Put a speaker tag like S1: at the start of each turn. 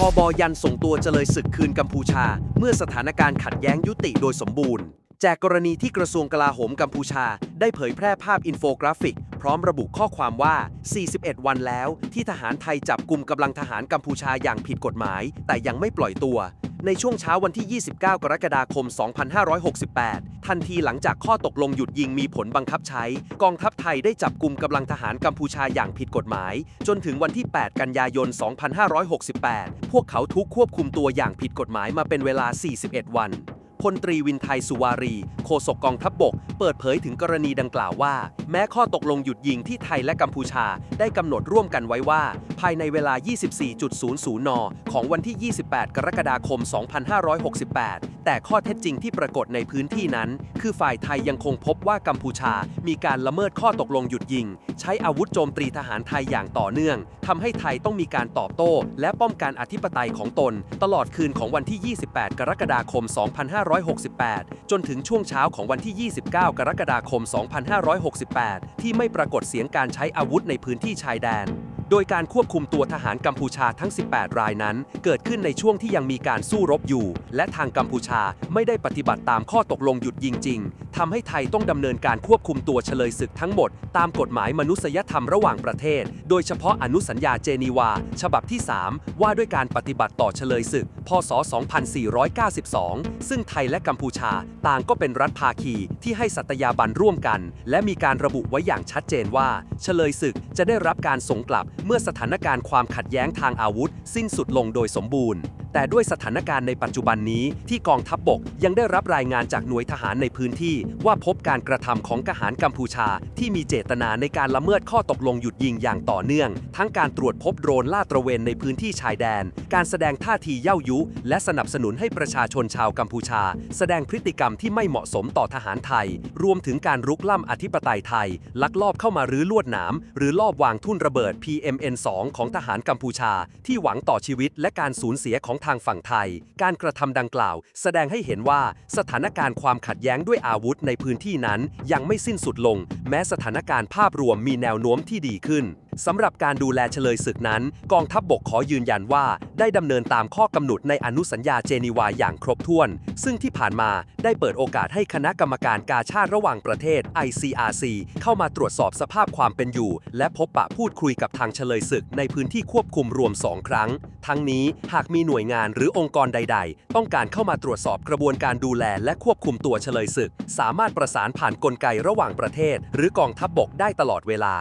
S1: ทบยันส่งตัวเจเลยศึกคืนกัมพูชา เมื่อสถานการณ์ขัดแย้งยุติโดยสมบูรณ์ จากกรณีที่กระทรวงกลาโหมกัมพูชา ได้เผยแพร่ภาพอินโฟกราฟิก พร้อมระบุข้อความว่า 41 วันแล้ว ที่ทหารไทยจับกลุ่มกำลังทหารกัมพูชาอย่างผิดกฎหมาย แต่ยังไม่ปล่อยตัว ในช่วงเช้าวันที่ 29 กรกฎาคม 2568 ทันทีหลังจากข้อตกลงหยุดยิงมีผลบังคับใช้ กองทัพไทยได้จับกลุ่มกำลังทหารกัมพูชาอย่างผิดกฎหมาย จนถึงวันที่ 8 กันยายน 2568 พวกเขาทุกควบคุมตัวอย่างผิดกฎหมายมาเป็นเวลา 41 วัน พลตรีวินไทยสุวารี โฆษกกองทัพบบก เปิดเผยถึงกรณีดังกล่าวว่า แม้ข้อตกลงหยุดยิงที่ไทยและกัมพูชา ได้กำหนดร่วมกันไว้ว่า ภายในเวลา 24.00 น ของวันที่ 28 กรกฎาคม 2568 แต่ข้อเท็จจริงที่ปรากฏในพื้นที่นั้น คือฝ่ายไทยยังคงพบว่ากัมพูชา มีการละเมิดข้อตกลงหยุดยิง ใช้อาวุธโจมตีทหารไทยอย่างต่อเนื่องทำให้ไทยต้องมีการตอบโต้ และป้องกันอธิปไตยของตน ตลอดคืนของวันที่ 28 กรกฎาคม 2568จนถึงช่วงเช้าของวันที่ 29 กรกฎาคม 2568 ที่ไม่ปรากฏเสียงการใช้อาวุธในพื้นที่ชายแดน โดยการควบคุมตัวทหารกัมพูชาทั้ง 18 รายนั้น เกิดขึ้นในช่วงที่ยังมีการสู้รบอยู่ และทางกัมพูชาไม่ได้ปฏิบัติตามข้อตกลงหยุดยิงจริง ทำให้ไทยต้องดำเนินการควบคุมตัวเฉลยศึกทั้งหมด ตามกฎหมายมนุษยธรรมระหว่างประเทศ โดยเฉพาะอนุสัญญาเจนีวา ฉบับที่ 3 ว่าด้วยการปฏิบัติต่อเฉลยศึก พศ 2492 ซึ่งไทยและกัมพูชาต่างก็เป็นรัฐภาคีที่ให้สัตยาบันร่วมกัน และมีการระบุไว้อย่างชัดเจนว่า เฉลยศึกจะได้รับการส่งกลับเมื่อสถานการณ์ความขัดแย้งทางอาวุธ สิ้นสุดลงโดยสมบูรณ์ แต่ด้วยสถานการณ์ในปัจจุบันนี้ที่กองทัพบบกยังได้รับรายงานจากหน่วยทหารในพื้นที่ว่าพบการกระทำของทหารกัมพูชา ที่มีเจตนาในการละเมิดข้อตกลงหยุดยิงอย่างต่อเนื่อง ทั้งการตรวจพบโดรนลาดตระเวนในพื้นที่ชายแดน การแสดงท่าทีเย่ายุ และสนับสนุนให้ประชาชนชาวกัมพูชา แสดงพฤติกรรมที่ไม่เหมาะสมต่อทหารไทย รวมถึงการรุกล้ำอธิปไตยไทย ลักลอบเข้ามารื้อลวดหนามหรือลอบวางทุ่นระเบิด PMN2 ของทหารกัมพูชา ที่หวังต่อชีวิตและการสูญเสียของทางฝั่งไทย การกระทำดังกล่าว แสดงให้เห็นว่าสถานการณ์ความขัดแย้งด้วยอาวุธในพื้นที่นั้น ยังไม่สิ้นสุดลง แม้สถานการณ์ภาพรวมมีแนวโน้มที่ดีขึ้น สำหรับการดูแลเฉลยศึกนั้น กองทัพบบกขอยืนยันว่า ได้ดำเนินตามข้อกำหนดในอนุสัญญาเจนีวาอย่างครบถ้วน ซึ่งที่ผ่านมาได้เปิดโอกาสให้คณะกรรมการกาชาติระหว่างประเทศ ICRC เข้ามาตรวจสอบสภาพความเป็นอยู่ และพบปะพูดคุยกับทางเฉลยศึกในพื้นที่ควบคุมรวม 2 ครั้ง ทั้งนี้หากมีหน่วยงานหรือองค์กรใด ๆ ต้องการเข้ามาตรวจสอบกระบวนการดูแล และควบคุมตัวเฉลยศึก สามารถประสานผ่านกลไกระหว่างประเทศ หรือกองทัพบบกได้ตลอดเวลา